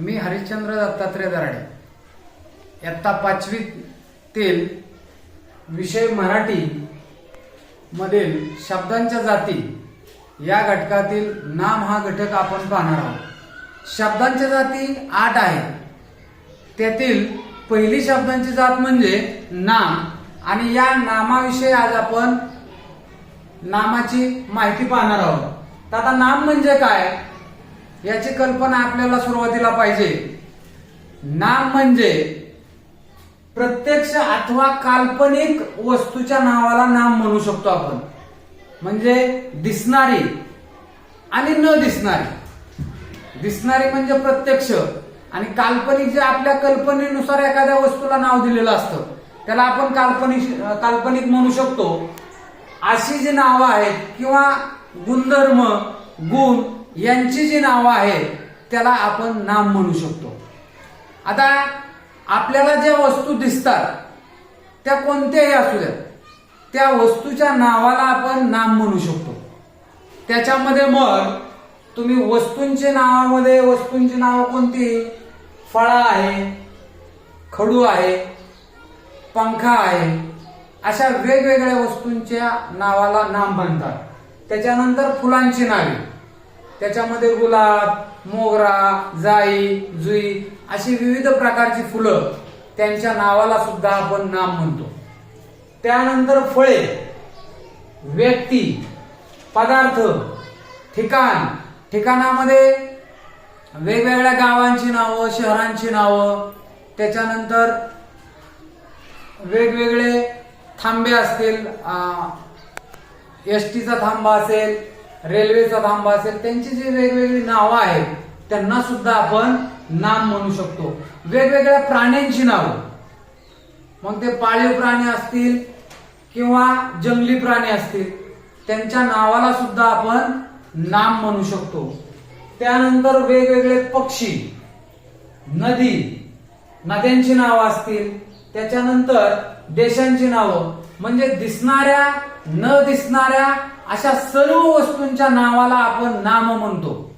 मी हरिश्चंद्र दत्तात्रय दराडे. इयत्ता पाचवीतील विषय मराठी मधील शब्दांच्या जाती या घटकातील नाम हा घटक आपण पाहणार आहोत. शब्दांच्या जाती आठ आहेत. त्यातील पहिली शब्दांची जात म्हणजे नाम. आणि या नामाविषयी आज आपण नामाची माहिती पाहणार आहोत. तर आता नाम म्हणजे काय? याची कल्पना आपल्याला सुरुवातीला पाहिजे. नाम म्हणजे प्रत्यक्ष अथवा काल्पनिक वस्तूच्या नावाला नाम म्हणू शकतो आपण. म्हणजे दिसणारी आणि न दिसणारी. दिसणारी म्हणजे प्रत्यक्ष आणि काल्पनिक जे आपल्या कल्पनेनुसार एखाद्या वस्तूला नाव दिलेलं असतं. त्याला आपण काल्पनिक काल्पनिक म्हणू शकतो. अशी जी नावं आहेत किंवा गुणधर्म गुण यांची जी नावं आहेत त्याला आपण नाम म्हणू शकतो. आता आपल्याला ज्या वस्तू दिसतात त्या कोणत्याही असू द्यात त्या वस्तूच्या नावाला आपण नाम म्हणू शकतो. त्याच्यामध्ये मग तुम्ही वस्तूंचे नावामध्ये वस्तूंची नावं कोणती? फळा आहे खडू आहे पंखा आहे अशा वेगवेगळ्या वस्तूंच्या नावाला नाम म्हणतात. त्याच्यानंतर फुलांची नावे. त्याच्यामध्ये गुलाब मोगरा जाई जुई अशी विविध प्रकारची फुलं त्यांच्या नावाला सुद्धा आपण नाम म्हणतो. त्यानंतर फळे व्यक्ती पदार्थ ठिकाण. ठिकाणामध्ये वेगवेगळ्या गावांची नावं शहरांची नावं त्याच्यानंतर वेगवेगळे थांबे असतील एस टीचा थांबा असेल रेल्वेचा थांबा असेल त्यांची जी वेगवेगळी नावं आहेत त्यांना सुद्धा आपण नाम म्हणू शकतो. वेगवेगळ्या प्राण्यांची नावं. मग ते पाळीव प्राणी असतील किंवा जंगली प्राणी असतील त्यांच्या नावाला सुद्धा आपण नाम म्हणू शकतो. त्यानंतर वेगवेगळे पक्षी नदी नद्यांची नावं असतील त्याच्यानंतर देशांची नावं. म्हणजे दिसणाऱ्या न दिसणाऱ्या अशा सर्व वस्तूंच्या नावाला आपण नाम म्हणतो.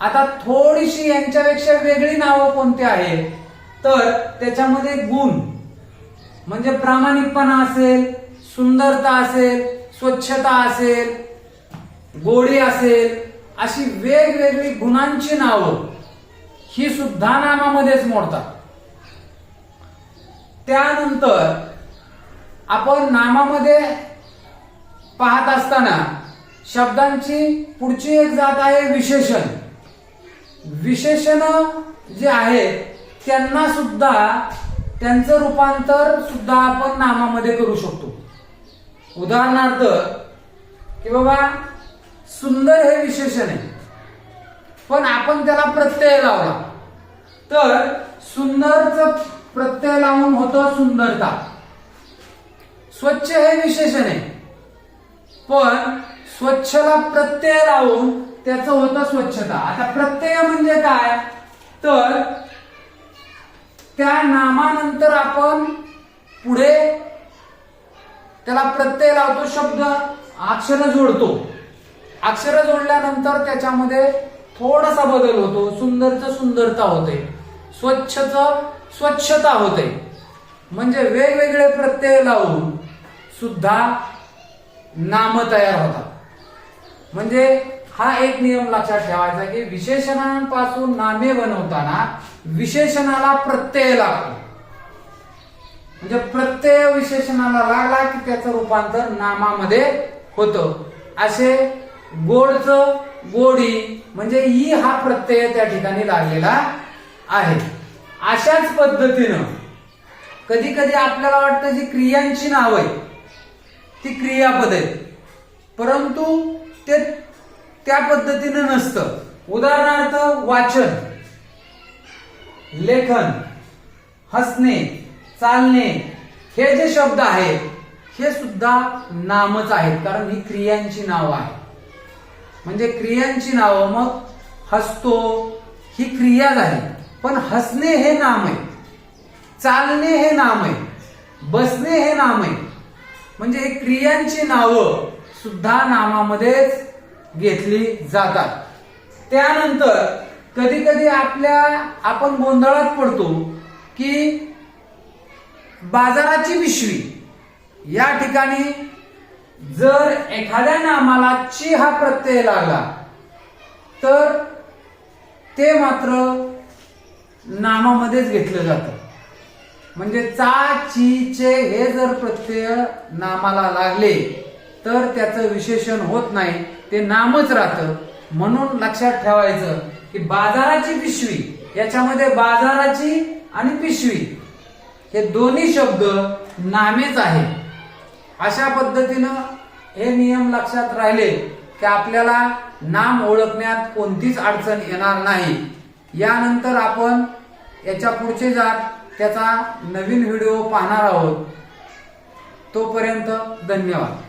आता थोडीशी यांच्यापेक्षा वेगळी नावं कोणती आहेत? तर त्याच्यामध्ये गुण. म्हणजे प्रामाणिकपणा असेल सुंदरता असेल स्वच्छता असेल गोडी असेल अशी वेगवेगळी गुणांची नावं ही सुद्धा नामामध्येच मोडतात. त्यानंतर आपण नामामध्ये पाहत असताना शब्दांची पुढची एक जात आहे विशेषण. विशेषण जे आहेत त्यांना सुद्धा त्यांचं रूपांतर सुद्धा आपण नामामध्ये करू शकतो. उदाहरणार्थ की बाबा सुंदर हे विशेषण आहे पण आपण त्याला प्रत्यय लावला. तर सुंदरच प्रत्यय लावून होतं सुंदरता. स्वच्छ हे विशेषण आहे. पण स्वच्छला प्रत्यय लावून त्याचं होतं स्वच्छता. आता प्रत्यय म्हणजे काय? तर त्या नामानंतर आपण पुढे त्याला प्रत्यय लावतो शब्द अक्षर जोडतो. अक्षर जोडल्यानंतर त्याच्यामध्ये थोडासा बदल होतो. सुंदरच सुंदरता होते. स्वच्छच स्वच्छता होते. म्हणजे वेगवेगळे प्रत्यय लावून सुद्धा नाम तयार होतात. म्हणजे हा एक नियम लक्षात ठेवायचा की विशेषणांपासून नामे बनवताना विशेषणाला प्रत्यय लागतो. म्हणजे प्रत्यय विशेषणाला लागला की त्याचं रूपांतर नामामध्ये होतं. असे गोडच गोडी म्हणजे ई हा प्रत्यय त्या ठिकाणी लागलेला आहे. अशाच पद्धतीनं कधी कधी आपल्याला वाटतं जी क्रियांची नाव आहे ती क्रियापद आहेत परंतु ते त्या पद्धतीनं नसतं. उदाहरणार्थ वाचन लेखन हसणे चालणे हे जे शब्द आहेत हे सुद्धा नामच आहेत कारण ही क्रियांची नावं आहेत. म्हणजे क्रियांची नावं मग हसतो ही क्रिया झाली. पण हसणे हे नाम आहे. चालणे हे नाम आहे. बसणे हे नाम आहे. म्हणजे हे क्रियांची नावं सुद्धा नामामध्येच घेतली जातात. त्यानंतर कधी कधी आपल्या आपण गोंधळात पडतो की बाजाराची पिशवी या ठिकाणी जर एखाद्या नामाला ची हा प्रत्यय लागला तर ते मात्र नामामध्येच घेतलं जातं. म्हणजे चा ची चे हे जर प्रत्यय नामाला लागले तर त्याचं विशेषण होत नाही. ते नामच राहतं. म्हणून लक्षात ठेवायचं की बाजाराची पिशवी याच्यामध्ये बाजाराची आणि पिशवी हे दोन्ही शब्द नामेच आहे अशा पद्धतीनं हे नियम लक्षात राहिले की आपल्याला नाम ओळखण्यात कोणतीच अडचण येणार नाही. यानंतर आपण याच्या पुढचे जात त्याचा नवीन व्हिडिओ पाहणार आहोत. तोपर्यंत धन्यवाद.